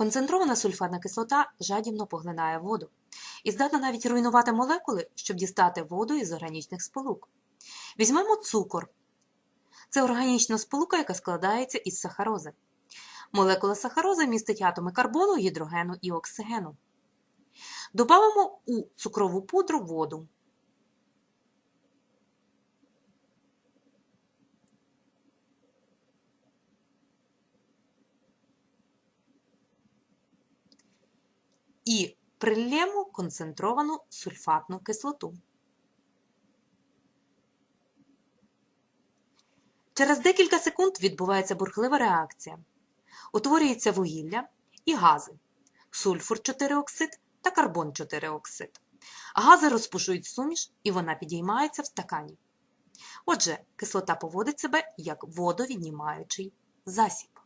Концентрована сульфатна кислота жадібно поглинає воду і здатна навіть руйнувати молекули, щоб дістати воду із органічних сполук. Візьмемо цукор. Це органічна сполука, яка складається із сахарози. Молекула сахарози містить атоми карбону, гідрогену і оксигену. Добавимо у цукрову пудру воду. І прильємо концентровану сульфатну кислоту. Через декілька секунд відбувається бурхлива реакція. Утворюється вугілля і гази сульфур 4 оксид та карбон 4 оксид. Гази розпушують суміш і вона підіймається в стакані. Отже, кислота поводить себе як водовіднімаючий засіб.